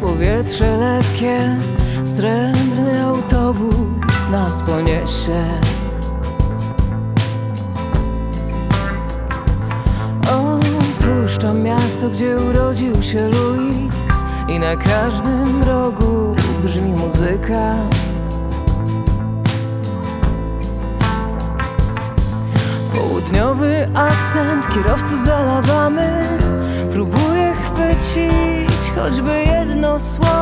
powietrze lekkie, srebrny autobus nas poniesie. Opuszczam miasto, gdzie urodził się Louis i na każdym rogu brzmi muzyka. Południowy akcent kierowcy zalawamy Próbuję chwycić choćby jedno słowo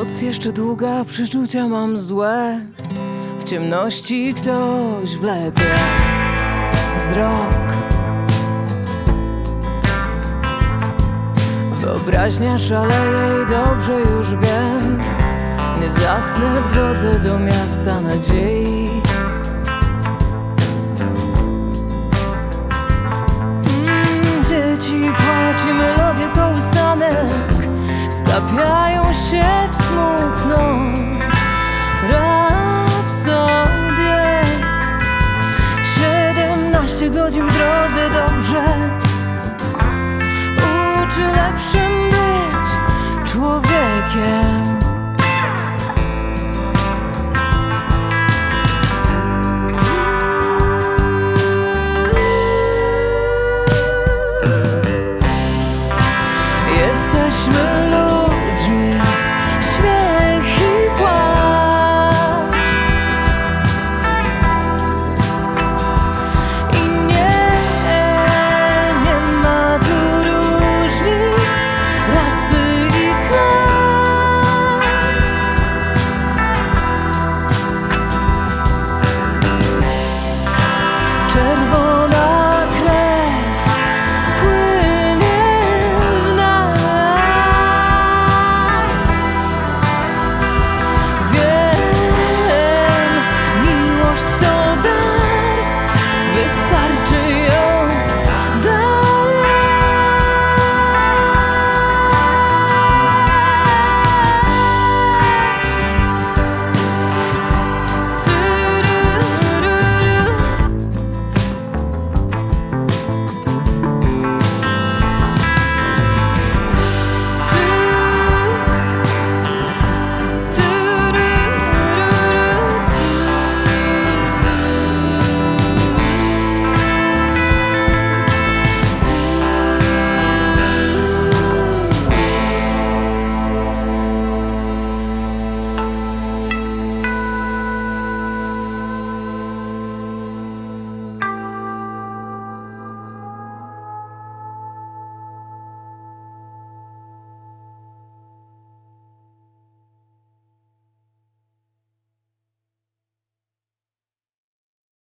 Noc jeszcze długa, przeczucia mam złe. W ciemności ktoś wlepia wzrok. Wyobraźnia szaleje i dobrze już wiem. Nie zasnę w drodze do miasta nadziei wtapiają się w smutną rapsodię. Siedemnaście godzin w drodze dobrze uczy lepszym być człowiekiem. Jesteśmy ludźmi